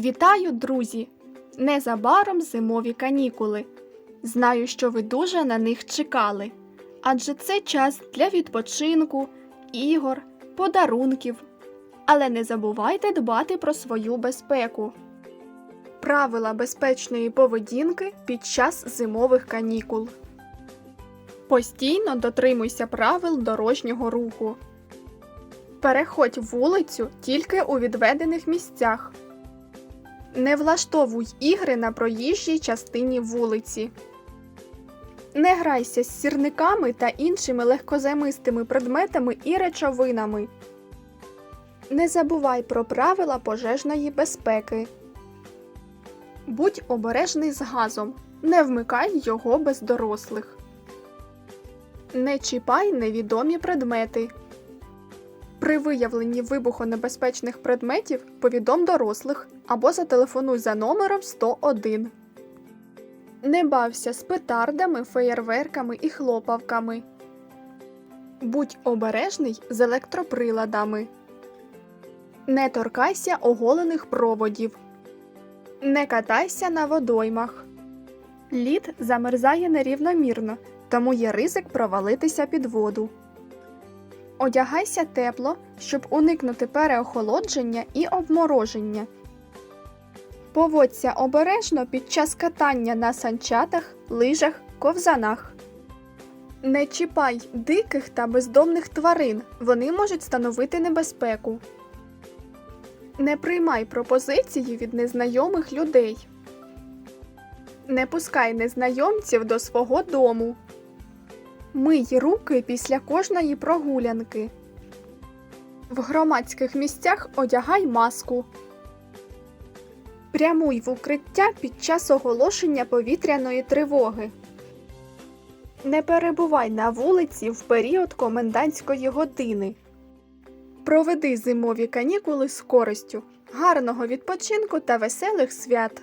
Вітаю, друзі! Незабаром зимові канікули. Знаю, що ви дуже на них чекали, адже це час для відпочинку, ігор, подарунків. Але не забувайте дбати про свою безпеку. Правила безпечної поведінки під час зимових канікул. Постійно дотримуйся правил дорожнього руху. Переходь вулицю тільки у відведених місцях. Не влаштовуй ігри на проїжджій частині вулиці. Не грайся з сірниками та іншими легкозаймистими предметами і речовинами. Не забувай про правила пожежної безпеки. Будь обережний з газом. Не вмикай його без дорослих. Не чіпай невідомі предмети. При виявленні вибухонебезпечних предметів повідом дорослих або зателефонуй за номером 101. Не бався з петардами, феєрверками і хлопавками. Будь обережний з електроприладами. Не торкайся оголених проводів. Не катайся на водоймах. Лід замерзає нерівномірно, тому є ризик провалитися під воду. Одягайся тепло, щоб уникнути переохолодження і обмороження. Поводься обережно під час катання на санчатах, лижах, ковзанах. Не чіпай диких та бездомних тварин, вони можуть становити небезпеку. Не приймай пропозиції від незнайомих людей. Не пускай незнайомців до свого дому. Мий руки після кожної прогулянки. В громадських місцях одягай маску. Прямуй в укриття під час оголошення повітряної тривоги. Не перебувай на вулиці в період комендантської години. Проведи зимові канікули з користю. Гарного відпочинку та веселих свят!